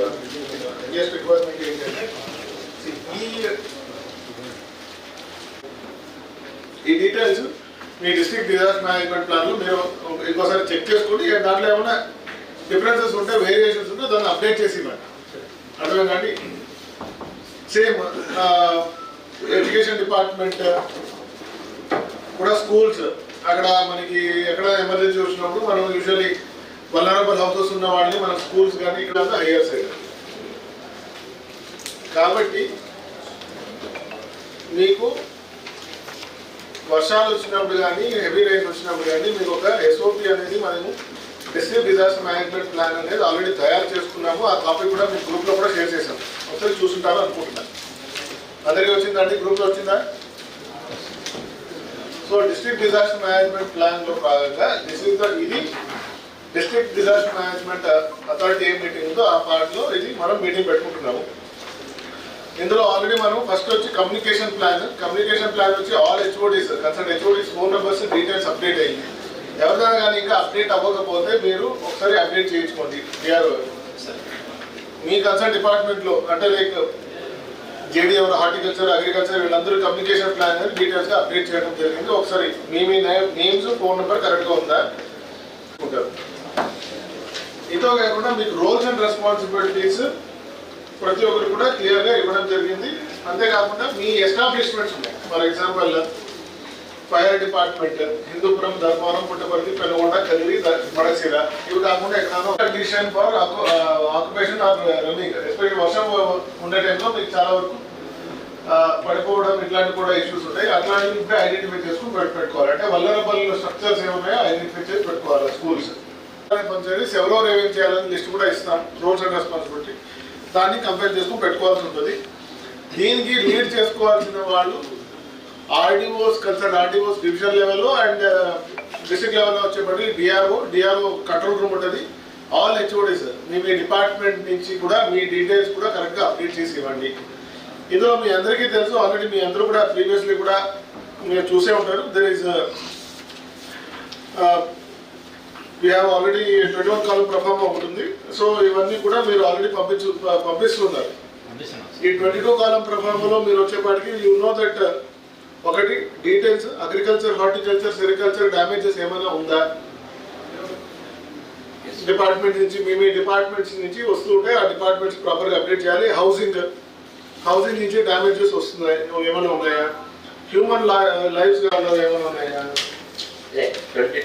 Youngest requirement ఏంటంటే ఈ details మీ డిస్ట్రిక్ట్ డిజాస్టర్ మేనేజ్మెంట్ ప్లాన్లో మీరు ఇంకోసారి చెక్ చేసుకోండి. దాంట్లో ఏమైనా డిఫరెన్సెస్ ఉంటే వేరియేషన్స్ ఉంటే దాన్ని అప్డేట్ చేసి ఇవ్వండి. అర్థమే కానీ సేమ్ ఎడ్యుకేషన్ డిపార్ట్మెంట్ కూడా స్కూల్స్ అక్కడ మనకి ఎక్కడ ఎమర్జెన్సీ వచ్చినప్పుడు మనం యూజువల్లీ వలనరబుల్ హౌసెస్ ఉన్న వాళ్ళని మన స్కూల్స్ కానీ ఇక్కడ హయ్యర్ సైడ్ కాబట్టి మీకు వర్షాలు వచ్చినప్పుడు కానీ హెవీ రైన్ వచ్చినప్పుడు కానీ మీకు ఒక ఎస్ఓపి అనేది మనము డిస్ట్రిక్ట్ డిజాస్టర్ మేనేజ్మెంట్ ప్లాన్ అనేది ఆల్రెడీ తయారు చేసుకున్నాము. ఆ కాపీ కూడా మీ గ్రూప్లో కూడా షేర్ చేశాము. ఒకసారి చూసుంటారు అనుకుంటున్నాను అందరికీ వచ్చిందండి? గ్రూప్లో వచ్చిందా? సో డిస్ట్రిక్ట్ డిజాస్టర్ మేనేజ్మెంట్ ప్లాన్లో భాగంగా డిస్ట్రిక్ట్ ఇది డిస్ట్రిక్ట్ డిజాస్టర్ మేనేజ్మెంట్ అథారిటీ ఏ మీటింగ్ ఉందో ఆ పార్ట్లో ఇది మనం మీటింగ్ పెట్టుకుంటున్నాము. ఇందులో ఆల్రెడీ మనం ఫస్ట్ వచ్చి కమ్యూనికేషన్ ప్లాన్ కమ్యూనికేషన్ ప్లాన్ వచ్చి all HODs concern HODs phone numbers details update అయ్యింది ఎవరిదైనా కానీ ఇంకా అప్డేట్ అవ్వకపోతే మీరు ఒకసారి అప్డేట్ చేయించుకోండి డిఆర్ఓ. మీ కన్సర్న్ డిపార్ట్మెంట్లో అంటే లైక్ జేడీ హార్టికల్చర్ అగ్రికల్చర్ వీళ్ళందరూ కమ్యూనికేషన్ ప్లాన్ డీటెయిల్స్గా అప్డేట్ చేయడం జరిగింది. ఒకసారి మీ మీ నేమ్స్ ఫోన్ నెంబర్ కరెక్ట్గా ఉందా? ఉంటారు ఇంతో కాకుండా మీకు రోల్స్ అండ్ రెస్పాన్సిబిలిటీస్ ప్రతి ఒక్కరు కూడా క్లియర్గా ఇవ్వడం జరిగింది. అంతేకాకుండా మీ ఎస్టాబ్లిష్మెంట్స్ ఉన్నాయి. For example fire department Hindupuram Dharmavaram Puttaparthi Penukonda Kadiri the- Madasira ఇవి కాకుండా ఎక్కడైనా condition for occupation or running especial వర్షం ఉండే టైంలో మీకు చాలా వరకు పడిపోవడం ఇట్లాంటి కూడా ఇష్యూస్ ఉంటాయి. అట్లాంటివి ఐడెంటిఫై చేసుకుని పెట్టు పెట్టుకోవాలి. అంటే వల్లరబల్ స్ట్రక్చర్స్ ఏమున్నాయో ఐడెంటిఫై చేసి పెట్టుకోవాలి స్కూల్స్ పంచాయతీస్ ఎవరో ఏమేమి చేయాలని లిస్ట్ కూడా ఇస్తాం రోల్స్ అండ్ రెస్పాన్సిబిలిటీ దాన్ని కంపేర్ చేసుకుని పెట్టుకోవాల్సి ఉంటుంది. దీనికి లీడ్ చేసుకోవాల్సిన వాళ్ళు ఆర్డీఓస్ కన్సర్న్ ఆర్డీఓస్ డివిజన్ లెవెల్లో అండ్ డిస్ట్రిక్ట్ లెవెల్లో వచ్చేప్పటి డిఆర్ఓ డిఆర్ఓ కంట్రోల్ రూమ్ ఉంటుంది. ఆల్ హెచ్ఓడీస్ మీ మీ డిపార్ట్మెంట్ నుంచి కూడా మీ డీటెయిల్స్ కూడా కరెక్ట్గా అప్డేట్ చేసి ఇవ్వండి. ఇందులో మీ అందరికీ తెలుసు ఆల్రెడీ మీ అందరూ కూడా ప్రీవియస్లీ కూడా మీరు చూసే ఉంటారు. There is we have already twenty one column proforma ఉంది సో ఇవన్నీ కూడా మీరు ఆల్రెడీ పంపించు పంపిస్తున్నారు. ఈ ట్వంటీ టూ కాలం ప్రభావంలో మీరు వచ్చేపాటికి యూ నో దట్ ఒకటి details agriculture horticulture sericulture damages ఏమైనా ఉందా? డిపార్ట్మెంట్ నుంచి మీ మీ డిపార్ట్మెంట్స్ నుంచి వస్తుంటే ఆ డిపార్ట్మెంట్స్ ప్రాపర్గా అప్డేట్ చేయాలి. హౌసింగ్ హౌసింగ్ నుంచి డ్యామేజెస్ వస్తున్నాయి. ఏమైనా ఉన్నాయా? హ్యూమన్ లైఫ్స్ ఏమైనా ఉన్నాయా? ట్వంటీ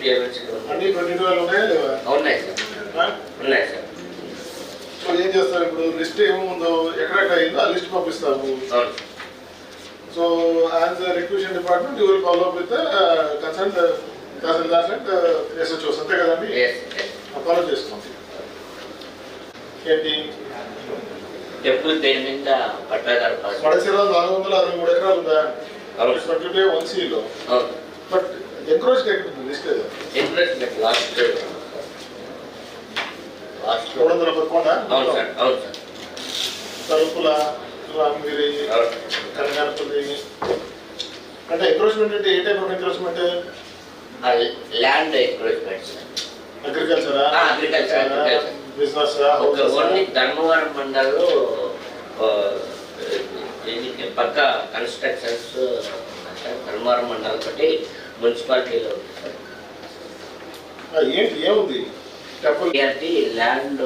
అన్ని ట్వంటీ టూ ఉన్నాయా లేవా? ఉన్నాయి సార్? ఉన్నాయి సార్. సో ఏం చేస్తారు ఇప్పుడు? లిస్ట్ ఏముందో ఎక్కడెక్కడ అయిందో ఆ లిస్ట్ పంపిస్తాము. So as recursion department you will follow with consult tahsildars and SHOs. అంతే కదండి ఫాలో ఏంటి? టెంపుల్ పేరు మీద పట్టాదారు పాస్? పడసిర నాలుగు వందల అరవై మూడు ఎకరాలు ఉందా? వన్ సిలో బట్ ఎంక్రోచ్ ఎక్కడ ఉంది లిస్ట్ ఇంట్రెస్ట్ లాస్ట్ లాస్ట్ మూడు వందల పదకొండ అవును సార్ అవును సార్. తలుపుల రామగిరి అవును. కనకానపల్లి అంటే ఎంక్రోచ్మెంట్ అంటే ఏ type of encroachment land encroachment అగ్రికల్చరా? agriculture. Business only Dharmavaram మండలంలో పక్క కన్స్ట్రక్షన్స్ ధర్మవరం మండలం తోటి మున్సిపాలిటీలో ఉంది సార్. ఏంటి ఏముంది? అది ల్యాండ్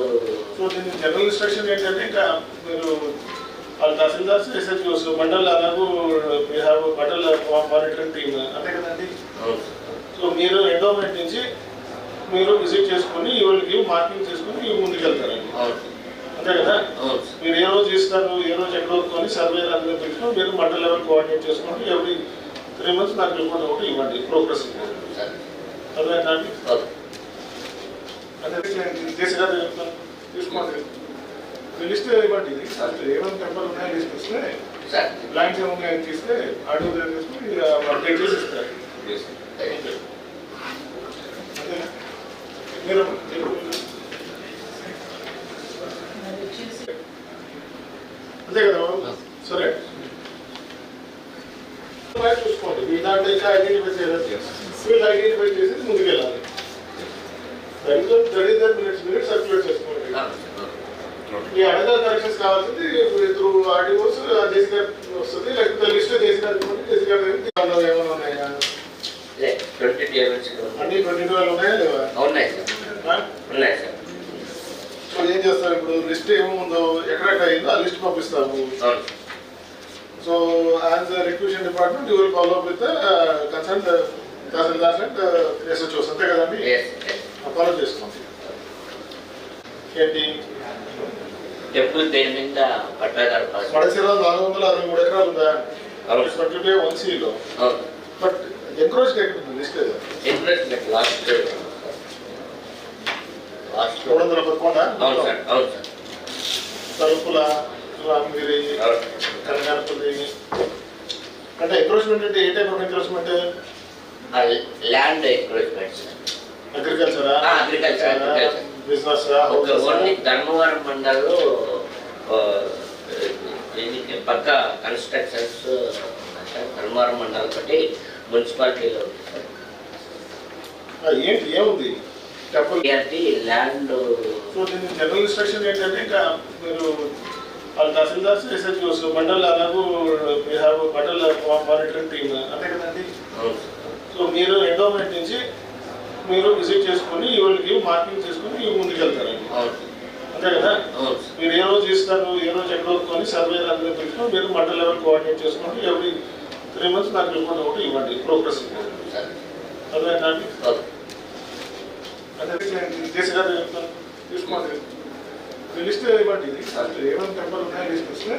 సో దీని జనరల్ ఇన్స్ట్రక్షన్ ఏంటంటే ఇంకా మీరు వాళ్ళ తహసీల్దార్స్ ఎస్హెచ్ఓస్ మండల్ అలాగూ we have mandal monitoring team అంతే కదండి? సో మీరు ఎండోమెంట్ నుంచి మీరు విజిట్ చేసుకొని వీళ్ళకి మార్కింగ్ చేసుకొని ముందుకెళ్తారండి. అంతే కదా? మీరు ఏ రోజు ఇస్తారు ఏ రోజు ఎక్కడ వరకు సర్వే అందరూ పెట్టుకొని మీరు మండల్ లెవెల్ కోఆర్డినేట్ చేసుకొని ఎవ్రీ త్రీ మంత్స్ నాకు రిపోర్ట్ ఒకటి ఇవ్వండి. ప్రోగ్రెస్ సార్ అర్థమైందండి ఓకే అదే. నేను చేసి కదా తీసుకోండి లిస్ట్ ఇవ్వండి. అసలు ఏమేమి టెంపర్ ఉన్నాయో లిస్ట్ ప్లాన్స్ ఏమున్నాయని తీస్తే అడుగు తీసుకుని అప్డేట్ చేసి ఇస్తారు. మీరు అంతే కదా? సరే. చూసుకోండి మీ దాంట్లో ఇంకా ఐడెంటిఫై చేయాలి వీళ్ళు ఐడెంటిఫై చేసి ముందుకెళ్ళాలి thirty thirty minutes minutes circulate చేసుకోండి ఈ అడగల్ కరెక్షన్స్ కావాల్సింది త్రూ ఆర్డీఓస్ జేసీ గారు వస్తుంది లేకపోతే లిస్ట్ జేసీ గారు జేసీ ఏమైనా ఉన్నాయా అన్ని ట్వంటీ ట్వెల్వ్ ఉన్నాయా లేవా? ఉన్నాయి సార్. ఆ? ఉన్నాయి సార్. సో ఏం చేస్తాం ఇప్పుడు? లిస్ట్ ఏముందో ఎక్కడెక్కడ అయిందో ఆ లిస్ట్ పంపిస్తాము. అవును so as recursion department you will follow up with concern tahsildar and SHOs అంతే కదండి ఫాలో చేసుకోండి. ఏంటి? టెంపుల్ పేరు మీద పట్టాదారు పాస్ పడసిర నాలుగు వందల అరవై మూడు ఎకరాలు ఉందా. ట్వంటీ వన్ సిలో బట్ ఎంక్రోచ్ ఉంది లిస్ట్ లేదు ఇంట్రెస్ట్ లాస్ట్ లాస్ట్ మూడు వందల పదకొండ? అవును సార్ అవును సార్. తలుపుల రామగిరి అంటే ఎంక్రోచ్మెంట్ అంటే ఏ type of encroachment land encroachment అగ్రికల్చరా agriculture. Business only Dharmavaram మండలంలో పక్క కన్స్ట్రక్షన్స్ ధర్మవరం మండలం ఒకటి మున్సిపాలిటీలో ఏంటి ఏముంది? ల్యాండ్ సో దీని జనరల్ ఇన్స్ట్రక్షన్ ఏంటంటే ఇంకా మీరు వాళ్ళ తహసీల్దార్స్ ఎస్హెచ్ఓస్ మండల్ అలాగూ we have mandal monitoring team అంతే కదండి? సో మీరు ఎండోమెంట్ నుంచి మీరు విజిట్ చేసుకొని ఇవాళకి మార్కింగ్ చేసుకొని ఇవి ముందుకెళ్తారండి అంతే కదా? మీరు ఏ రోజు ఇస్తారు ఏ రోజు ఎక్కడ వస్తుంది సర్వే అందరూ పెట్టుకొని మీరు మండల్ లెవెల్ కోఆర్డినేట్ చేసుకొని ఎవ్రీ త్రీ మంత్స్ నాకు రిపోర్ట్ ఒకటి ఇవ్వండి ప్రోగ్రెస్ అదే. గారు చెప్తాను తీసుకోండి. లిస్ట్ ఇవ్వండి. ఇది ఏమైనా టెంపర్ ఉన్నాయో లిస్ట్ వస్తే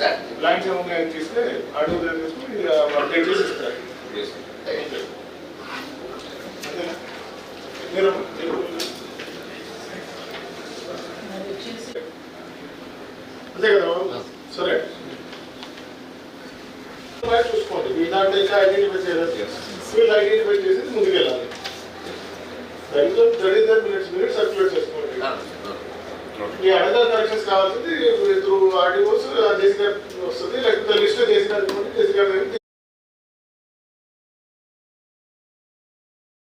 సార్ ప్లాన్స్ ఏమున్నాయని తీస్తే అడుగు దగ్గర తీసుకుని అప్డేట్ చేసి ఇస్తారు. అంతేనా? మీరు అంతే కదా? సరే. చూసుకోండి. మీ దాంట్లో ఇంకా ఐడెంటిఫై చేయాలి వీళ్ళు ఐడెంటిఫై చేసి ముందుకెళ్ళాలి. థర్టీ మినిట్స్ మినిట్స్ సర్క్యులేట్ చేసుకోండి. ఈ అడగల్ కరెక్షన్స్ కావాల్సింది త్రూ ఆర్డీఓస్ వస్తుంది లేకపోతే లిస్ట్ చేసిన గారు